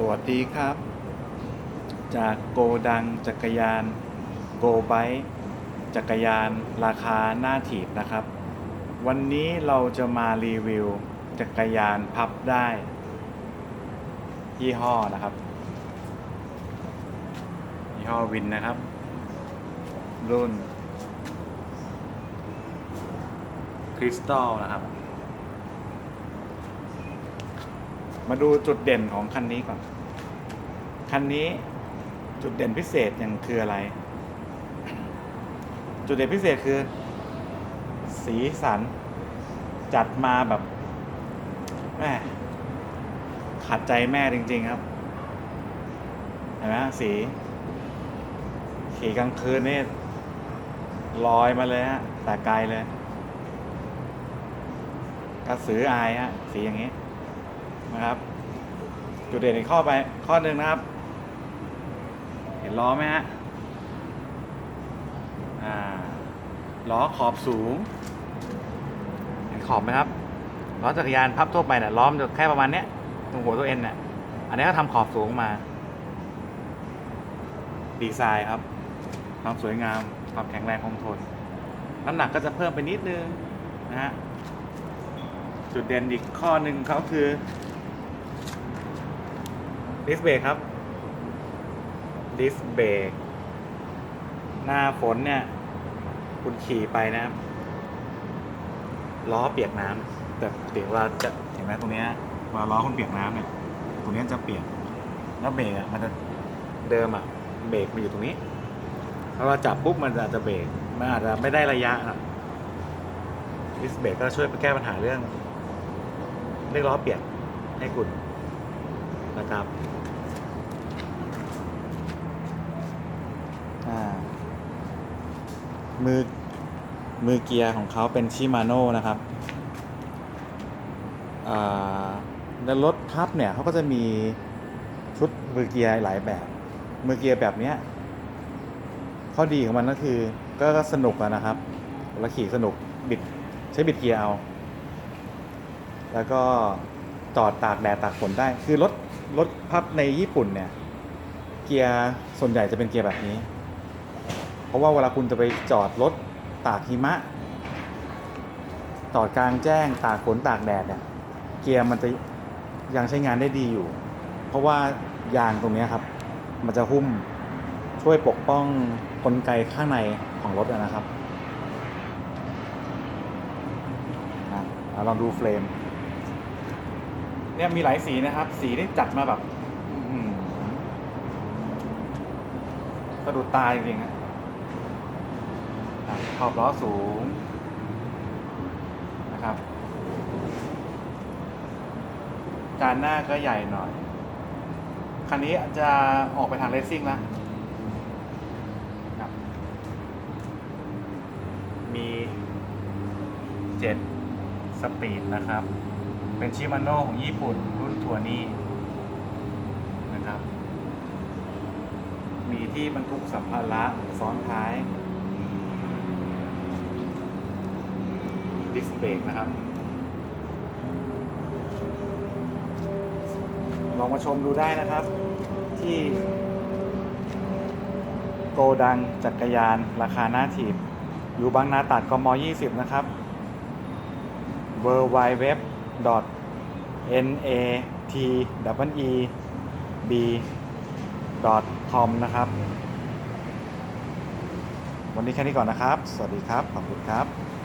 สวัสดีครับ จากโกดังจักรยานโกไบจักรยานราคาหน้าถีบนะครับ วันนี้เราจะมารีวิว จักรยานพับได้ ยี่ห้อนะครับ ยี่ห้อวินนะครับ รุ่นคริสตัลนะครับ มาดูจุดเด่นของคันนี้ก่อน คันนี้จุดเด่นพิเศษยังคืออะไร จุดเด่นพิเศษคือ สีสัน จัดมาแบบแม่ขัดใจแม่จริง ๆ ครับ เห็นไหมสี ขี่กลางคืนนี่ลอยมาเลยฮะแต่ไกลเลย กระสืออายฮะ สีอย่างนี้ นะครับ จุดเด่นอีกข้อไปข้อหนึ่งนะครับ เห็นล้อไหมฮะล้อขอบสูง เห็นขอบไหมครับล้อจักรยานพับทั่วไปเนี่ยล้อมจะแค่ประมาณเนี้ยตรงหัวตัวเอ็นเนี่ยอันนี้ก็ทำขอบสูงมา ดีไซน์ครับ ความสวยงาม ความแข็งแรงคงทน น้ำหนักก็จะเพิ่มไปนิดนึงนะฮะ จุดเด่นอีกข้อหนึ่งเขาคือ ดิสเบรกครับ ดิสเบรกหน้าฝนเนี่ย คุณขี่ไปนะครับ ล้อเปียกน้ำแต่เดี๋ยวเราจะเห็นไหมตรงนี้เวลาล้อคุณเปียกน้ำเนี่ยตรงนี้จะเปียกแล้วเบรกอะมันจะเดิมอะเบรกมันอยู่ตรงนี้พอเราจับปุ๊บมันอาจจะเบรกมันอาจจะไม่ได้ระยะนะดิสเบรกก็ช่วยไปแก้ปัญหาเรื่องเรียกล้อเปียกให้คุณนะครับอ่า มือมือเกียร์ของเขาเป็นชิมาโน่นะครับในรถพับเนี่ยเขาก็จะมีชุดมือเกียร์หลายแบบ มือเกียร์แบบเนี้ยข้อดีของมันก็คือก็สนุกนะครับเวลาขี่สนุกบิดใช้บิดเกียร์เอา แล้วก็จอดตากแดดตากฝนได้ คือรถรถพับในญี่ปุ่นเนี่ย เกียร์ส่วนใหญ่จะเป็นเกียร์แบบนี้ เพราะว่าเวลาคุณจะไปจอดรถตากหิมะ จอดกลางแจ้งตากฝนตากแดดเนี่ยเกียร์มันจะยังใช้งานได้ดีอยู่ เพราะว่ายางตรงนี้ครับ มันจะหุ้มช่วยปกป้องกลไกข้างในของรถนะครับนะเอลองดูเฟรม เนี่ยมีหลายสีนะครับ สีที่จัดมาแบบสะดุดตาจริงๆอะอะ ขอบล้อสูงนะครับ จานหน้าก็ใหญ่หน่อย คันนี้จะออกไปทางเลสซิ่งแล้วครับมีเจ็ดสปีดนะครับ เป็นชิมาโน่ของญี่ปุ่นรุ่นทัวร์นี่นะครับ มีที่บรรทุกสัมภาระซ้อนท้าย ดิสเบรกนะครับลองมาชมดูได้นะครับ ที่โกดังจักรยานราคาหน้าถีบ อยู่บางนาตราดกม 20 นะครับ w w w n a t w e b com นะครับ วันนี้แค่นี้ก่อนนะครับ สวัสดีครับ ขอบคุณครับ